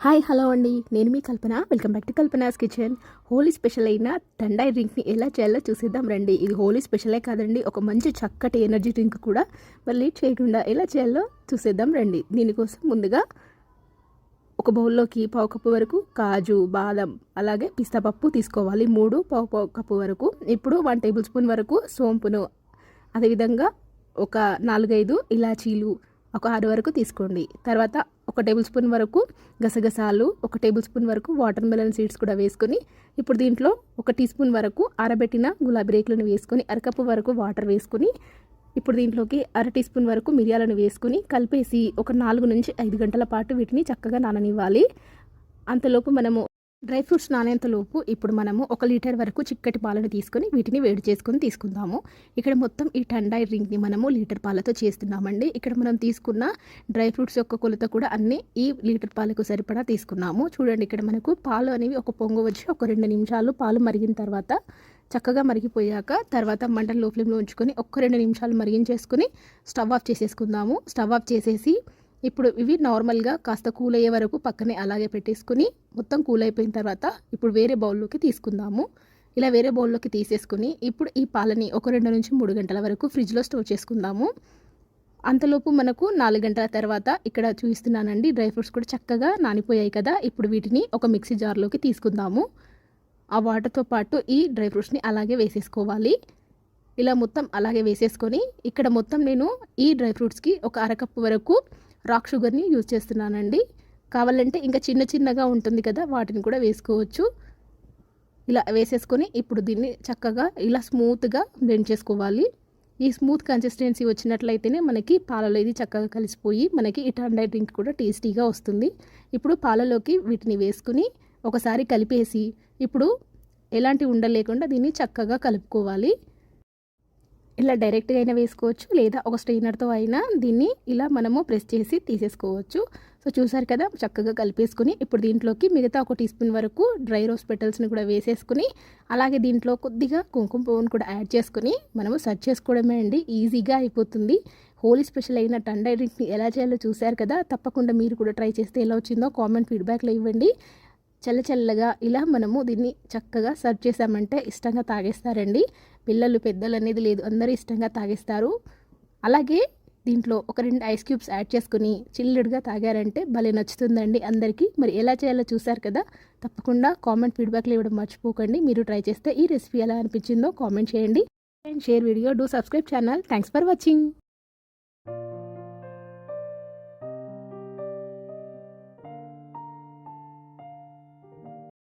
Hi hello అండి. నేను మీ Kalpana. Welcome back to Kalpana's kitchen. Holi special అయిన తండాయి డ్రింక్ని ఎలా చేయాలో చూసేద్దాం రండి. ఇది హోలీ స్పెషలే కాదండి ఒక మంచి చక్కటి ఎనర్జీ డ్రింక్ కూడా. మరి లేట్ చేయకుండా ఎలా చేయాలో చూసేద్దాం రండి. దీనికోసం ముందుగా ఒక బౌల్లోకి పావు కప్పు వరకు కాజు బాదం అలాగే పిస్తా పప్పు తీసుకోవాలి. మూడు పావు పావు కప్పు వరకు. ఇప్పుడు వన్ టేబుల్ స్పూన్ వరకు సోంపును. అదేవిధంగా ఒక నాలుగైదు ఇలాచీలు ఒక ఆరు వరకు తీసుకోండి. తర్వాత ఒక టేబుల్ స్పూన్ వరకు గసగసాలు ఒక టేబుల్ స్పూన్ వరకు వాటర్ మెలన్ సీడ్స్ కూడా వేసుకొని ఇప్పుడు దీంట్లో ఒక టీ స్పూన్ వరకు ఆరబెట్టిన గులాబీ రేకులను వేసుకొని అరకప్పు వరకు వాటర్ వేసుకొని ఇప్పుడు దీంట్లోకి అర టీ స్పూన్ వరకు మిరియాలను వేసుకుని కలిపేసి ఒక నాలుగు నుంచి ఐదు గంటల పాటు వీటిని చక్కగా నాననివ్వాలి. అంతలోపు మనము డ్రై ఫ్రూట్స్ నానేంతలోపు ఇప్పుడు మనము ఒక లీటర్ వరకు చిక్కటి పాలను తీసుకొని వీటిని వేడి చేసుకొని తీసుకుందాము. ఇక్కడ మొత్తం ఈ టండాయి డ్రింక్ని మనము లీటర్ పాలతో చేస్తున్నామండి. ఇక్కడ మనం తీసుకున్న డ్రై ఫ్రూట్స్ యొక్క కొలత కూడా అన్నీ ఈ లీటర్ పాలకు సరిపడా తీసుకున్నాము. చూడండి ఇక్కడ మనకు పాలు అనేవి ఒక పొంగు వచ్చి ఒక రెండు నిమిషాలు పాలు మరిగిన తర్వాత చక్కగా మరిగిపోయాక తర్వాత మంటలు లో ఫ్లేమ్లో ఉంచుకొని ఒక్క రెండు నిమిషాలు మరిగించేసుకొని స్టవ్ ఆఫ్ చేసేసుకుందాము. స్టవ్ ఆఫ్ చేసేసి ఇప్పుడు ఇవి నార్మల్గా కాస్త కూల్ అయ్యే వరకు పక్కనే అలాగే పెట్టేసుకుని మొత్తం కూల్ అయిపోయిన తర్వాత ఇప్పుడు వేరే బౌల్లోకి తీసుకుందాము. ఇలా వేరే బౌల్లోకి తీసేసుకుని ఇప్పుడు ఈ పాలని ఒక రెండు నుంచి మూడు గంటల వరకు ఫ్రిడ్జ్లో స్టోర్ చేసుకుందాము. అంతలోపు మనకు నాలుగు గంటల తర్వాత ఇక్కడ చూపిస్తున్నానండి డ్రై ఫ్రూట్స్ కూడా చక్కగా నానిపోయాయి కదా ఇప్పుడు వీటిని ఒక మిక్సీ జార్లోకి తీసుకుందాము. ఆ వాటర్తో పాటు ఈ డ్రై ఫ్రూట్స్ని అలాగే వేసేసుకోవాలి. ఇలా మొత్తం అలాగే వేసేసుకొని ఇక్కడ మొత్తం నేను ఈ డ్రై ఫ్రూట్స్కి ఒక అరకప్పు వరకు రాక్ షుగర్ని యూజ్ చేస్తున్నానండి. కావాలంటే ఇంకా చిన్న చిన్నగా ఉంటుంది కదా వాటిని కూడా వేసుకోవచ్చు. ఇలా వేసేసుకొని ఇప్పుడు దీన్ని చక్కగా ఇలా స్మూత్గా బ్లెండ్ చేసుకోవాలి. ఈ స్మూత్ కన్సిస్టెన్సీ వచ్చినట్లయితేనే మనకి పాలలో ఇది చక్కగా కలిసిపోయి మనకి ఇటాండా డ్రింక్ కూడా టేస్టీగా వస్తుంది. ఇప్పుడు పాలలోకి వీటిని వేసుకుని ఒకసారి కలిపేసి ఇప్పుడు ఎలాంటి ఉండలేకుండా దీన్ని చక్కగా కలుపుకోవాలి. ఇలా డైరెక్ట్గా అయినా వేసుకోవచ్చు లేదా ఒక స్ట్రైనర్తో అయినా దీన్ని ఇలా మనము ప్రెస్ చేసి తీసేసుకోవచ్చు. సో చూసారు కదా చక్కగా కలిపేసుకుని ఇప్పుడు దీంట్లోకి మిగతా ఒక టీ స్పూన్ వరకు డ్రై రోస్ పెటల్స్ని కూడా వేసేసుకుని అలాగే దీంట్లో కొద్దిగా కుంకుమ పువ్వును కూడా యాడ్ చేసుకుని మనము సర్చ్ చేసుకోవడమే అండి. ఈజీగా అయిపోతుంది. హోలీ స్పెషల్ అయిన టండై డ్రింక్ని ఎలా చేయాలో చూశారు కదా తప్పకుండా మీరు కూడా ట్రై చేస్తే ఎలా వచ్చిందో కామెంట్ ఫీడ్బ్యాక్లో ఇవ్వండి. చల్లచల్లగా ఇలా మనము దీన్ని చక్కగా సర్వ్ చేసామంటే ఇష్టంగా తాగేస్తారండి. పిల్లలు పెద్దలు అనేది లేదు. అందరూ ఇష్టంగా తాగేస్తారు. అలాగే దీంట్లో ఒక రెండు ఐస్ క్యూబ్స్ యాడ్ చేసుకుని చిల్లుడుగా తాగారంటే భలే నచ్చుతుందండి అందరికీ. మరి ఎలా చేయాలో చూసారు కదా? తప్పకుండా కామెంట్ ఫీడ్బ్యాక్లు ఇవ్వడం మర్చిపోకండి. మీరు ట్రై చేస్తే ఈ రెసిపీ ఎలా అనిపించిందో కామెంట్ చేయండి. And share video. Do subscribe channel. Thanks for watching.